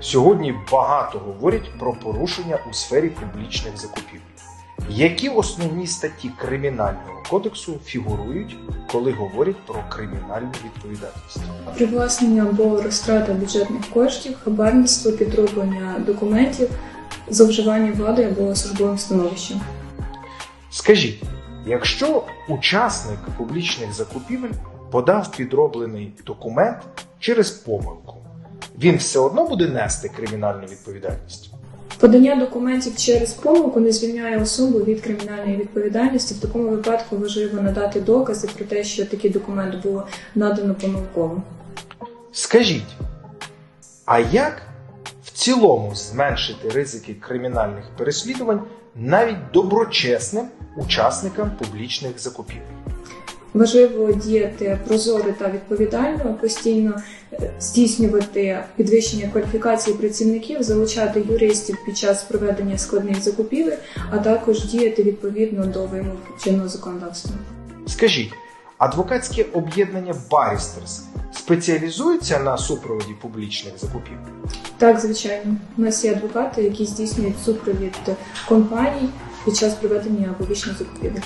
Сьогодні багато говорять про порушення у сфері публічних закупівель. Які основні статті Кримінального кодексу фігурують, коли говорять про кримінальну відповідальність? Привласнення або розтрата бюджетних коштів, хабарництво, підроблення документів, зловживання владою або службовим становищем. Скажіть, якщо учасник публічних закупівель подав підроблений документ через помилку, він все одно буде нести кримінальну відповідальність? Подання документів через помилку не звільняє особу від кримінальної відповідальності. В такому випадку важливо надати докази про те, що такий документ було надано помилково. Скажіть, а як в цілому зменшити ризики кримінальних переслідувань навіть доброчесним учасникам публічних закупівель? Важливо діяти прозоро та відповідально, постійно е, здійснювати підвищення кваліфікації працівників, залучати юристів під час проведення складних закупівель, а також діяти відповідно до вимог чинного законодавства. Скажіть, адвокатське об'єднання Барістерс спеціалізується на супроводі публічних закупівель? Так, звичайно, у нас є адвокати, які здійснюють супровід компаній під час проведення публічних закупівель.